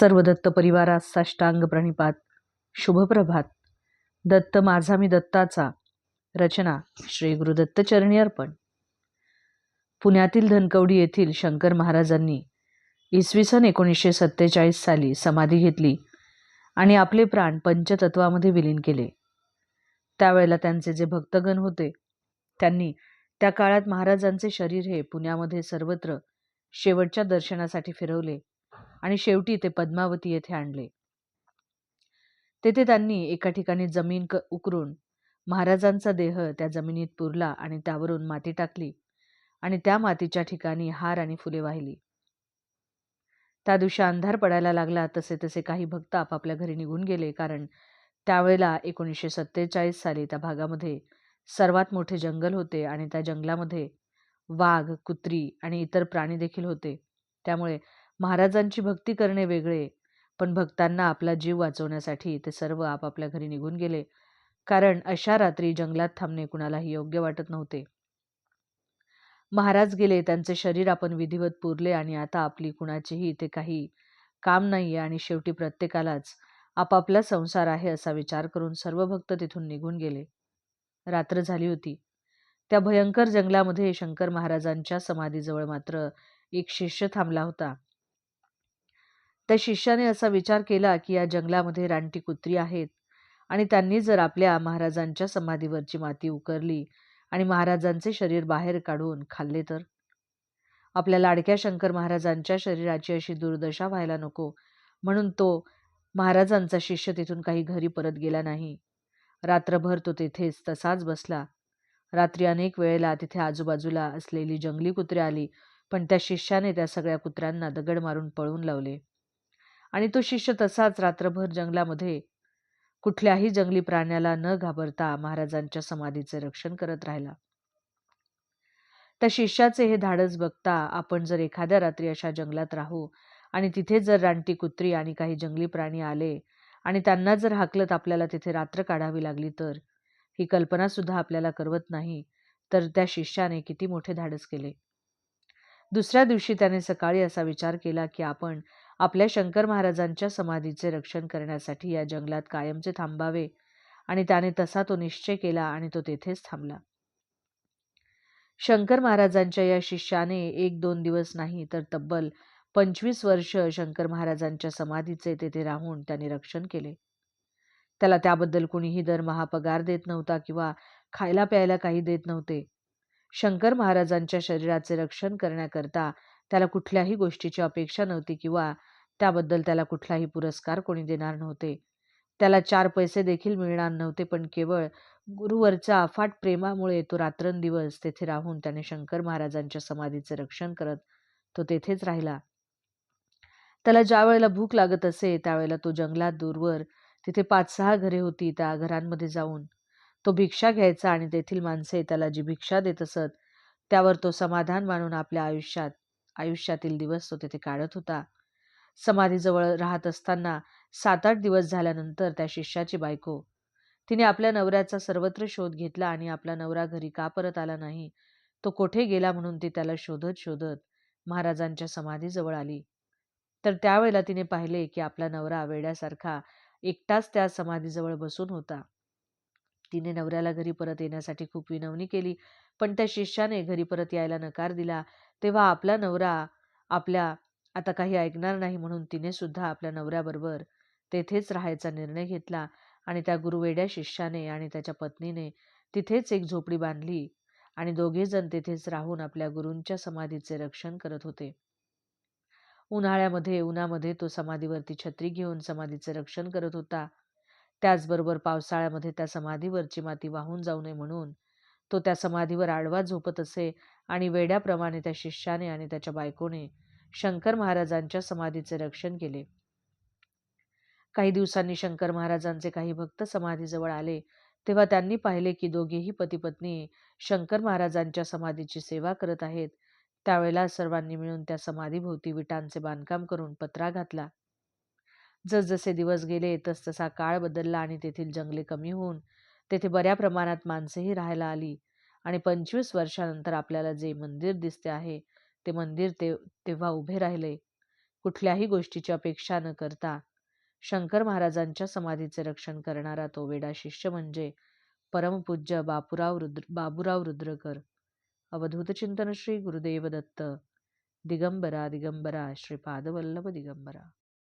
सर्व दत्त परिवारास साष्टांग प्रणिपात. शुभप्रभात. दत्त माझा मी दत्ताचा. रचना श्री गुरुदत्त चरणी अर्पण. पुण्यातील धनकवडी येथील शंकर महाराजांनी इसवी सन एकोणीसशे सत्तेचाळीस साली समाधी घेतली आणि आपले प्राण पंचतत्वामध्ये विलीन केले. त्यावेळेला त्यांचे जे भक्तगण होते त्यांनी त्या काळात महाराजांचे शरीर हे पुण्यामध्ये सर्वत्र शेवटच्या दर्शनासाठी फिरवले. आणि शेवटी ते पद्मावती येथे आणले. तेथे त्यांनी एका ठिकाणी जमीन क उकरून महाराजांचा देह त्या जमिनीत पुरला आणि त्यावरून माती टाकली आणि त्या मातीच्या ठिकाणी हार आणि फुले वाहिली. त्या दिवशी अंधार पडायला लागला तसे तसे काही भक्त आपापल्या घरी निघून गेले कारण त्यावेळेला एकोणीसशे सत्तेचाळीस साली त्या भागामध्ये सर्वात मोठे जंगल होते आणि त्या जंगलामध्ये वाघ कुत्री आणि इतर प्राणी देखील होते. त्यामुळे महाराजांची भक्ती करणे वेगळे पण भक्तांना आपला जीव वाचवण्यासाठी ते सर्व आपापल्या घरी निघून गेले. कारण अशा रात्री जंगलात थांबणे कुणालाही योग्य वाटत नव्हते. महाराज गेले त्यांचे शरीर आपण विधिवत पुरले आणि आता आपली कुणाचीही इथे काही काम नाहीये आणि शेवटी प्रत्येकालाच आपापला संसार आहे असा विचार करून सर्व भक्त तिथून निघून गेले. रात्र झाली होती. त्या भयंकर जंगलामध्ये शंकर महाराजांच्या समाधीजवळ मात्र एक शिष्य थांबला होता. त्या शिष्याने असा विचार केला की या जंगलामध्ये रानटी कुत्री आहेत. आणि त्यांनी जर आपल्या महाराजांच्या समाधीवरची माती उकरली आणि महाराजांचे शरीर बाहेर काढून खाल्ले तर? आपल्या लाडक्या शंकर महाराजांच्या शरीराची अशी दुर्दशा व्हायला नको. म्हणून तो महाराजांचा शिष्य तिथून काही घरी परत गेला नाही. रात्रभर तो तेथेच तसाच बसला. रात्री अनेक वेळेला तिथे आजूबाजूला असलेली जंगली कुत्रे आली पण त्या शिष्याने त्या सगळ्या कुत्र्यांना दगड मारून पळून लावले. आणि तो शिष्य तसाच रात्रभर जंगलामध्ये कुठल्याही जंगली प्राण्याला न घाबरता महाराजांच्या समाधीचे रक्षण करत राहिला. त्या शिष्याचे हे धाडस बघता आपण जर एखाद्या रात्री अशा जंगलात राहू आणि तिथे जर रानटी कुत्री आणि काही जंगली प्राणी आले आणि त्यांना जर हाकलत आपल्याला तिथे रात्र काढावी लागली तर ही कल्पना सुद्धा आपल्याला करवत नाही तर त्या शिष्याने किती मोठे धाडस केले. दुसऱ्या दिवशी त्याने सकाळी असा विचार केला की आपण आपल्या शंकर महाराजांच्या समाधीचे रक्षण करण्यासाठी या जंगलात कायमचे थांबावे आणि त्याने तसा तो निश्चय केला आणि तो तेथेच थांबला. शंकर महाराजांच्या या शिष्याने एक दोन दिवस नाही तर तब्बल पंचवीस वर्ष शंकर महाराजांच्या समाधीचे तेथे राहून त्याने रक्षण केले. त्याला त्याबद्दल कुणीही दरमहा पगार देत नव्हता किंवा खायला प्यायला काही देत नव्हते. शंकर महाराजांच्या शरीराचे रक्षण करण्याकरता त्याला कुठल्याही गोष्टीची अपेक्षा नव्हती किंवा त्याबद्दल त्याला कुठलाही पुरस्कार कोणी देणार नव्हते. त्याला चार पैसे देखील मिळणार नव्हते पण केवळ गुरुवरच्या अफाट प्रेमामुळे तो रात्रंदिवस तेथे राहून त्याने शंकर महाराजांच्या समाधीचे रक्षण करत तो तेथेच राहिला. त्याला ज्या वेळेला भूक लागत असे त्यावेळेला तो जंगलात दूरवर तिथे पाच सहा घरे होती त्या घरांमध्ये जाऊन. तो भिक्षा घ्यायचा आणि तेथील माणसे त्याला जी भिक्षा देत असत त्यावर तो समाधान मानून आपल्या आयुष्यात आयुष्यातील दिवस तो तेथे काढत होता. समाधीजवळ राहत असताना सात आठ दिवस झाल्यानंतर त्या शिष्याची बायको. तिने आपल्या नवऱ्याचा सर्वत्र शोध घेतला आणि आपला नवरा घरी का परत आला नाही? तो कोठे गेला म्हणून ती त्याला शोधत शोधत महाराजांच्या समाधीजवळ आली. तर त्यावेळेला तिने पाहिले की आपला नवरा वेड्यासारखा एकटाच त्या समाधीजवळ बसून होता. तिने नवऱ्याला घरी परत येण्यासाठी खूप विनवणी केली. पण त्या शिष्याने घरी परत यायला नकार दिला. तेव्हा आपला नवरा आपल्या आता काही ऐकणार नाही म्हणून तिने सुद्धा आपल्या नवऱ्याबरोबर तेथेच राहायचा निर्णय घेतला आणि त्या गुरुवेड्या शिष्याने आणि त्याच्या पत्नीने तिथेच एक झोपडी बांधली आणि दोघेजण तेथेच राहून आपल्या गुरूंच्या समाधीचे रक्षण करत होते. उन्हाळ्यामध्ये उन्हामध्ये तो समाधीवरती छत्री घेऊन समाधीचे रक्षण करत होता. त्याचबरोबर पावसाळ्यामध्ये त्या समाधीवरची माती वाहून जाऊ नये म्हणून तो त्या समाधीवर आडवा झोपत असे आणि वेड्याप्रमाणे त्या शिष्याने आणि त्याच्या बायकोने शंकर महाराजांच्या समाधीचे रक्षण केले. काही दिवसांनी शंकर महाराजांचे काही भक्त समाधीजवळ आले तेव्हा त्यांनी पाहिले की दोघेही पती पत्नी शंकर महाराजांच्या समाधीची सेवा करत आहेत. त्यावेळेला सर्वांनी मिळून त्या समाधीभोवती विटांचे बांधकाम करून पत्रा घातला. जसजसे दिवस गेले तसतसा काळ बदलला आणि तेथील जंगले कमी होऊन तेथे बऱ्या प्रमाणात माणसेही राहायला आली आणि पंचवीस वर्षानंतर आपल्याला जे मंदिर दिसते आहे ते मंदिर ते तेव्हा उभे राहिले. कुठल्याही गोष्टीची अपेक्षा न करता शंकर महाराजांच्या समाधीचे रक्षण करणारा तो वेडा शिष्य म्हणजे परमपूज्य बापुराव रुद्र बाबुराव रुद्रकर. अवधूत चिंतन श्री गुरुदेव दत्त दिगंबरा दिगंबरा श्री पादवल्लभ दिगंबरा.